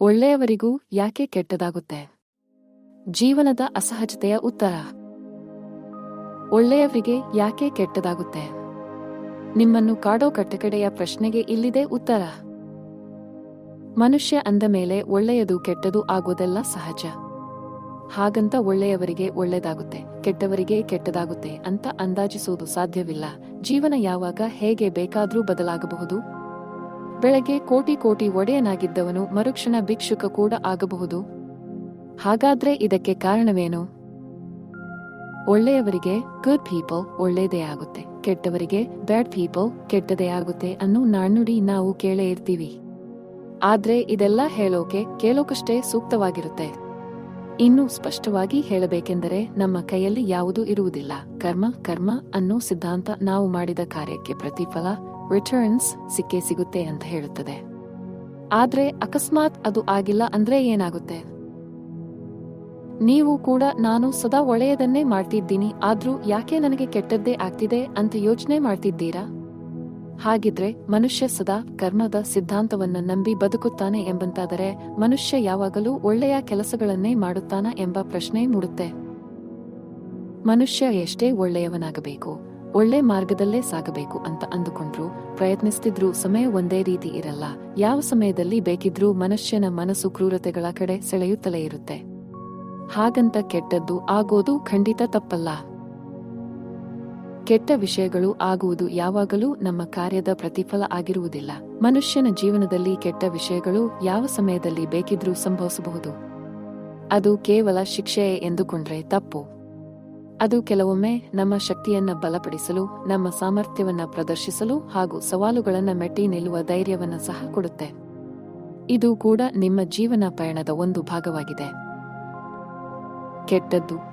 ಒಳ್ಳೆಯವರಿಗೂ ಯಾಕೆ ಕೆಟ್ಟದಾಗುತ್ತೆ? ಜೀವನದ ಅಸಹಜತೆಯ ಉತ್ತರ. ಒಳ್ಳೆಯವರಿಗೆ ಯಾಕೆ ಕೆಟ್ಟದಾಗುತ್ತೆ? ನಿಮ್ಮನ್ನು ಕಾಡೋ ಕಟ್ಟಕಡೆಯ ಪ್ರಶ್ನೆಗೆ ಇಲ್ಲಿದೆ ಉತ್ತರ. ಮನುಷ್ಯ ಅಂದ ಮೇಲೆ ಒಳ್ಳೆಯದು ಕೆಟ್ಟದು ಆಗೋದೆಲ್ಲ ಸಹಜ. ಹಾಗಂತ ಒಳ್ಳೆಯವರಿಗೆ ಒಳ್ಳೆಯದಾಗುತ್ತೆ, ಕೆಟ್ಟವರಿಗೆ ಕೆಟ್ಟದಾಗುತ್ತೆ ಅಂತ ಅಂದಾಜಿಸುವುದು ಸಾಧ್ಯವಿಲ್ಲ. ಜೀವನ ಯಾವಾಗ ಹೇಗೆ ಬೇಕಾದರೂ ಬದಲಾಗಬಹುದು. ಬೆಳಗ್ಗೆ ಕೋಟಿ ಕೋಟಿ ಒಡೆಯನಾಗಿದ್ದವನು ಮರುಕ್ಷಣ ಭಿಕ್ಷುಕ ಕೂಡ ಆಗಬಹುದು. ಹಾಗಾದ್ರೆ ಇದಕ್ಕೆ ಕಾರಣವೇನು? ಒಳ್ಳೆಯವರಿಗೆ ಗುಡ್ ಪೀಪಲ್ ಒಳ್ಳೆಯದೇ ಆಗುತ್ತೆ, ಕೆಟ್ಟವರಿಗೆ ಬ್ಯಾಡ್ ಪೀಪಲ್ ಕೆಟ್ಟದೇ ಆಗುತ್ತೆ ಅನ್ನೋ ನಾಣ್ಣುಡಿ ನಾವು ಕೇಳೇ ಇರ್ತೀವಿ. ಆದ್ರೆ ಇದೆಲ್ಲ ಹೇಳೋಕೆ ಕೇಳೋಕಷ್ಟೇ ಸೂಕ್ತವಾಗಿರುತ್ತೆ. ಇನ್ನು ಸ್ಪಷ್ಟವಾಗಿ ಹೇಳಬೇಕೆಂದರೆ ನಮ್ಮ ಕೈಯಲ್ಲಿ ಯಾವುದೂ ಇರುವುದಿಲ್ಲ. ಕರ್ಮ ಕರ್ಮ ಅನ್ನೋ ಸಿದ್ಧಾಂತ ನಾವು ಮಾಡಿದ ಕಾರ್ಯಕ್ಕೆ ಪ್ರತಿಫಲ ರಿಟರ್ನ್ಸ್ ಸಿಕ್ಕೇ ಸಿಗುತ್ತೆ ಅಂತ ಹೇಳುತ್ತದೆ. ಆದರೆ ಅಕಸ್ಮಾತ್ ಅದು ಆಗಿಲ್ಲ ಅಂದ್ರೆ ಏನಾಗುತ್ತೆ? ನೀವು ಕೂಡ ನಾನು ಸದಾ ಒಳ್ಳೆಯದನ್ನೇ ಮಾಡ್ತಿದ್ದೀನಿ, ಆದ್ರೂ ಯಾಕೆ ನನಗೆ ಕೆಟ್ಟದ್ದೇ ಆಗ್ತಿದೆ ಅಂತ ಯೋಚನೆ ಮಾಡ್ತಿದ್ದೀರಾ? ಹಾಗಿದ್ರೆ ಮನುಷ್ಯ ಸದಾ ಕರ್ಮದ ಸಿದ್ಧಾಂತವನ್ನ ನಂಬಿ ಬದುಕುತ್ತಾನೆ ಎಂಬಂತಾದರೆ ಮನುಷ್ಯ ಯಾವಾಗಲೂ ಒಳ್ಳೆಯ ಕೆಲಸಗಳನ್ನೇ ಮಾಡುತ್ತಾನ ಎಂಬ ಪ್ರಶ್ನೆ ಮೂಡುತ್ತೆ. ಮನುಷ್ಯ ಎಷ್ಟೇ ಒಳ್ಳೆಯವನಾಗಬೇಕು ಒಳ್ಳೆ ಮಾರ್ಗದಲ್ಲೇ ಸಾಗಬೇಕು ಅಂತ ಅಂದುಕೊಂಡ್ರು. ಪ್ರಯತ್ನಿಸ್ತಿದ್ರು ಸಮಯ ಒಂದೇ ರೀತಿ ಇರಲ್ಲ. ಯಾವ ಸಮಯದಲ್ಲಿ ಬೇಕಿದ್ರೂ ಮನುಷ್ಯನ ಮನಸ್ಸು ಕ್ರೂರತೆಗಳ ಕಡೆ ಸೆಳೆಯುತ್ತಲೇ ಇರುತ್ತೆ. ಹಾಗಂತ ಕೆಟ್ಟದ್ದು ಆಗೋದು ಖಂಡಿತ ತಪ್ಪಲ್ಲ. ಕೆಟ್ಟ ವಿಷಯಗಳು ಆಗುವುದು ಯಾವಾಗಲೂ ನಮ್ಮ ಕಾರ್ಯದ ಪ್ರತಿಫಲ ಆಗಿರುವುದಿಲ್ಲ. ಮನುಷ್ಯನ ಜೀವನದಲ್ಲಿ ಕೆಟ್ಟ ವಿಷಯಗಳು ಯಾವ ಸಮಯದಲ್ಲಿ ಬೇಕಿದ್ರೂ ಸಂಭವಿಸಬಹುದು. ಅದು ಕೇವಲ ಶಿಕ್ಷೆಯೇ ಎಂದುಕೊಂಡ್ರೆ ತಪ್ಪು. ಅದು ಕೆಲವೊಮ್ಮೆ ನಮ್ಮ ಶಕ್ತಿಯನ್ನ ಬಲಪಡಿಸಲು, ನಮ್ಮ ಸಾಮರ್ಥ್ಯವನ್ನ ಪ್ರದರ್ಶಿಸಲು ಹಾಗೂ ಸವಾಲುಗಳನ್ನ ಮೆಟ್ಟಿ ನಿಲ್ಲುವ ಧೈರ್ಯವನ್ನ ಸಹ ಕೊಡುತ್ತೆ. ಇದು ಕೂಡ ನಿಮ್ಮ ಜೀವನ ಪಯಣದ ಒಂದು ಭಾಗವಾಗಿದೆ. ಕೆಟ್ಟದ್ದು